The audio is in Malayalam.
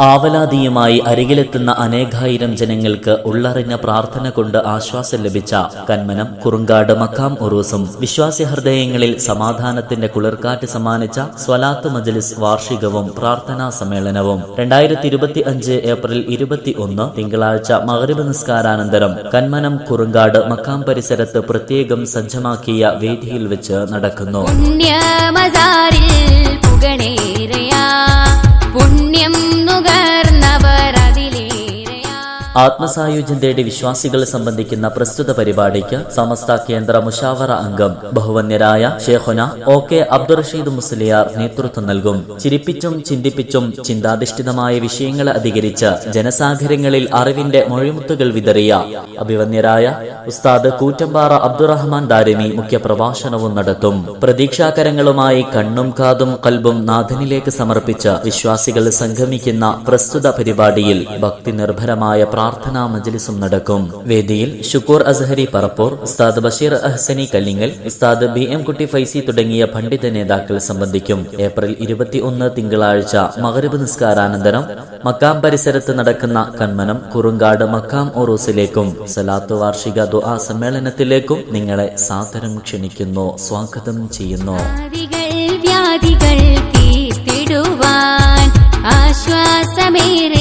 ആവലാതിയുമായി അരികിലെത്തുന്ന അനേകായിരം ജനങ്ങൾക്ക് ഉള്ളറിഞ്ഞ പ്രാർത്ഥന കൊണ്ട് ആശ്വാസം ലഭിച്ച കന്മനം കുറുങ്കാട് മക്കാം ഉറൂസും വിശ്വാസി ഹൃദയങ്ങളിൽ സമാധാനത്തിന്റെ കുളിർക്കാറ്റ് സമ്മാനിച്ച സ്വലാത്ത് മജലിസ് വാർഷികവും പ്രാർത്ഥനാ സമ്മേളനവും. രണ്ടായിരത്തി ഇരുപത്തി അഞ്ച് ഏപ്രിൽ ഇരുപത്തി ഒന്ന് തിങ്കളാഴ്ച മകരവ് നിസ്കാരാനന്തരം കന്മനം കുറുങ്കാട് മക്കാം പരിസരത്ത് പ്രത്യേകം സജ്ജമാക്കിയ വേദിയിൽ വെച്ച് നടക്കുന്നു. ആത്മസായുജ്യം തേടി വിശ്വാസികളെ സംബന്ധിക്കുന്ന പ്രസ്തുത പരിപാടിക്ക് സമസ്ത കേന്ദ്ര മുഷാവറ അംഗം ബഹുവന്യരായ ഷേഖുന ഒ കെ അബ്ദുറഷീദ് മുസ്ലിയാർ നേതൃത്വം നൽകും. ചിരിപ്പിച്ചും ചിന്തിപ്പിച്ചും ചിന്താധിഷ്ഠിതമായ വിഷയങ്ങളെ അധികരിച്ച് ജനസാഗരങ്ങളിൽ അറിവിന്റെ മൊഴിമുത്തുകൾ വിതറിയ അഭിവന്യരായ ഉസ്താദ് കൂറ്റമ്പാറ അബ്ദുറഹ്മാൻ ദാരിമി മുഖ്യപ്രഭാഷണവും നടത്തും. പ്രതീക്ഷാകരങ്ങളുമായി കണ്ണും കാതും കൽബും നാഥനിലേക്ക് സമർപ്പിച്ച വിശ്വാസികൾ സംഗമിക്കുന്ന പ്രസ്തുത പരിപാടിയിൽ ഭക്തി നിർഭരമായ പ്രാർത്ഥനാ മജലിസും നടക്കും. വേദിയിൽ ഷുക്കൂർ അസ്ഹരി പറപ്പൂർ ഉസ്താദ് ബഷീർ അഹ്സനി കല്ലിങ്ങൽ ഉസ്താദ് ബി എം കുട്ടി ഫൈസി തുടങ്ങിയ പണ്ഡിത നേതാക്കൾ സംബന്ധിക്കും. ഏപ്രിൽ ഇരുപത്തി ഒന്ന് തിങ്കളാഴ്ച മകരബ് നിസ്കാരാനന്തരം മക്കാം പരിസരത്ത് നടക്കുന്ന കന്മനം കുറുങ്കാട് മക്കാം ഒറൂസിലേക്കും. സലാത്ത് വാർഷിക ദുആ സമ്മേളനത്തിലേക്കും നിങ്ങളെ സാദരം ക്ഷണിക്കുന്നു സ്വാഗതം ചെയ്യുന്നു. വ്യാധികൾ ആശ്വാസമേറെ